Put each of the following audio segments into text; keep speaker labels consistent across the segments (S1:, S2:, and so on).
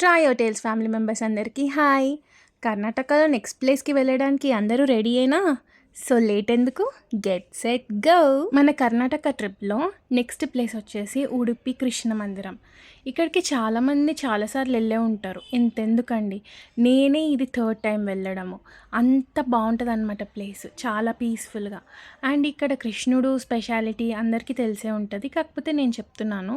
S1: Try hotels family members అందరికీ. Hi కర్ణాటకలో next ప్లేస్కి వెళ్ళడానికి అందరూ రెడీ అయినా సో లేట్ ఎందుకు గెట్ సెట్ గో! మన కర్ణాటక ట్రిప్లో నెక్స్ట్ ప్లేస్ వచ్చేసి ఉడుపి కృష్ణ మందిరం. ఇక్కడికి చాలామంది చాలాసార్లు వెళ్ళే ఉంటారు. ఇంతెందుకండి నేనే ఇది థర్డ్ టైం వెళ్ళడము. అంత బాగుంటుంది అనమాట ప్లేస్. చాలా పీస్ఫుల్గా. అండ్ ఇక్కడ కృష్ణుడు స్పెషాలిటీ అందరికీ తెలిసే ఉంటుంది. కాకపోతే నేను చెప్తున్నాను.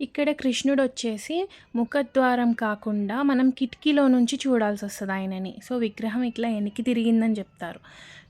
S1: ఇక్కడ కృష్ణుడు వచ్చేసి ముఖద్వారం కాకుండా మనం కిటికీలో నుంచి చూడాల్సి వస్తుంది ఆయనని. సో విగ్రహం ఇట్లా వెనక్కి తిరిగిందని చెప్తారు.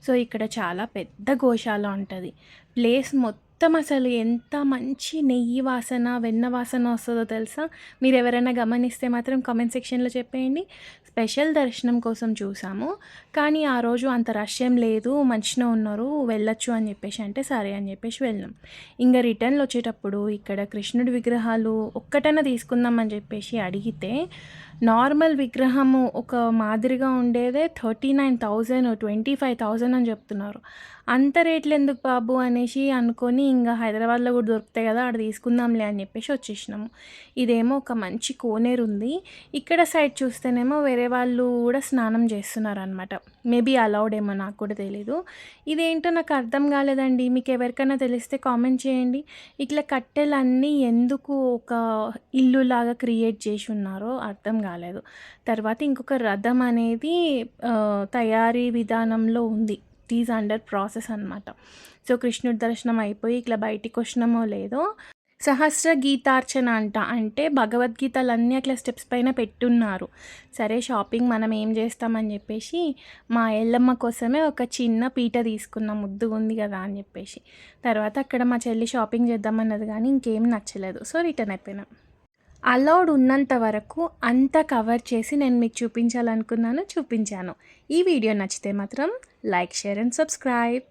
S1: సో ఇక్కడ చాలా పెద్ద గోశాల ఉంటుంది. ప్లేస్ మొత్తం అసలు ఎంత మంచి నెయ్యి వాసన వెన్న వాసన వస్తుందో తెలుసా? మీరు ఎవరైనా గమనిస్తే మాత్రం కామెంట్ సెక్షన్లో చెప్పేయండి. స్పెషల్ దర్శనం కోసం చూసాము. కానీ ఆ రోజు అంత రష్ ఏం లేదు. మంచిగా ఉన్నారు. వెళ్ళొచ్చు అని చెప్పేసి అంటే సరే అని చెప్పేసి వెళ్ళాం. ఇంకా రిటర్న్లో వచ్చేటప్పుడు ఇక్కడ కృష్ణుడి విగ్రహాలు ఒక్కటైనా తీసుకుందాం అని చెప్పేసి అడిగితే నార్మల్ విగ్రహము ఒక మాదిరిగా ఉండేదే thirty nine thousand twenty five thousand అని చెప్తున్నారు. అంత రేట్లు ఎందుకు బాబు అనేసి అనుకొని ఇంకా హైదరాబాద్లో కూడా దొరుకుతాయి కదా అక్కడ తీసుకుందాంలే అని చెప్పేసి వచ్చేసినాము. ఇదేమో ఒక మంచి కోనేరు ఉంది. ఇక్కడ సైడ్ చూస్తేనేమో వేరే వాళ్ళు కూడా స్నానం చేస్తున్నారనమాట మేబీ అలౌడ్ ఏమో నాకు కూడా తెలీదు. ఇదేంటో నాకు అర్థం కాలేదండి. మీకు ఎవరికైనా తెలిస్తే కామెంట్ చేయండి. ఇట్లా కట్టెలన్నీ ఎందుకు ఒక ఇల్లు లాగా క్రియేట్ చేసి ఉన్నారో అర్థం కాలేదు. తర్వాత ఇంకొక రథం అనేది తయారీ విధానంలో ఉంది. ఈజ్ అండర్ ప్రాసెస్ అనమాట సో కృష్ణుడి దర్శనం అయిపోయి ఇట్లా బయటికి వచ్చినామో లేదో సహస్ర గీతార్చన అంట. అంటే భగవద్గీతలన్నీ అట్లా స్టెప్స్ పైన పెట్టున్నారు. సరే షాపింగ్ మనం ఏం చేస్తామని చెప్పేసి మా ఎల్లమ్మ కోసమే ఒక చిన్న పీట తీసుకున్నాం. ముద్దుగా ఉంది కదా అని చెప్పేసి. తర్వాత అక్కడ మా చెల్లి షాపింగ్ చేద్దామన్నది కానీ ఇంకేం నచ్చలేదు. సో రిటర్న్ అయిపోయినాం. అలౌడ్ ఉన్నంత వరకు అంతా కవర్ చేసి నేను మీకు చూపించాలనుకున్నాను చూపించాను. ఈ వీడియో నచ్చితే మాత్రం లైక్ షేర్ అండ్ సబ్స్క్రైబ్.